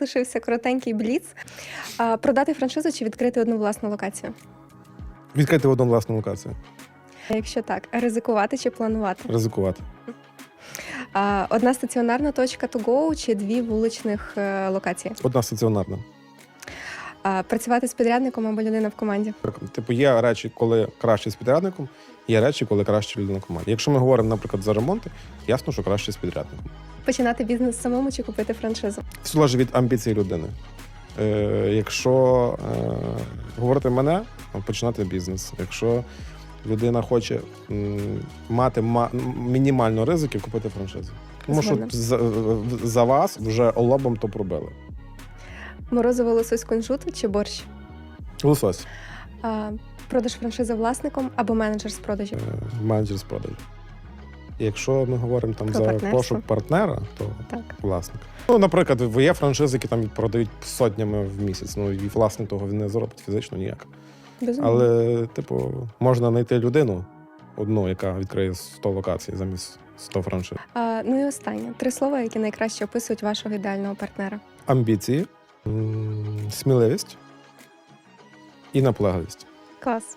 нас лишився коротенький бліц. А, продати франшизу чи відкрити одну власну локацію? Відкрити в одну власну локацію. Якщо так, ризикувати чи планувати? Ризикувати. А, одна стаціонарна точка to go чи дві вуличних е, локації? Одна стаціонарна. А, працювати з підрядником або людина в команді? Типу, є речі, коли краще з підрядником, є речі, коли краще людина в команді. Якщо ми говоримо, наприклад, за ремонти, ясно, що краще з підрядником. Починати бізнес самому чи купити франшизу? Все залежить від амбіцій людини. Е, якщо е, говорити мене, починати бізнес. Якщо людина хоче м, мати ма- мінімально ризиків, купити франшизу. Тому що Згодна. за, за вас вже лобом то пробили. Морозиво лосось кунжуту чи борщ? Лосось, А, продаж франшизи власником або менеджер з продажів? е, менеджер з продажу. Якщо ми говоримо там Про за партнерство. пошук партнера, то Так. власник. Ну, наприклад, є франшизи, які там продають сотнями в місяць. Ну і власник того він не заробить фізично ніяк. Безумовно. Але, типу, можна знайти людину одну, яка відкриє 100 локацій замість 100 франшиз. А, ну і останнє. Три слова, які найкраще описують вашого ідеального партнера. Амбіції, сміливість і наполегливість. Клас.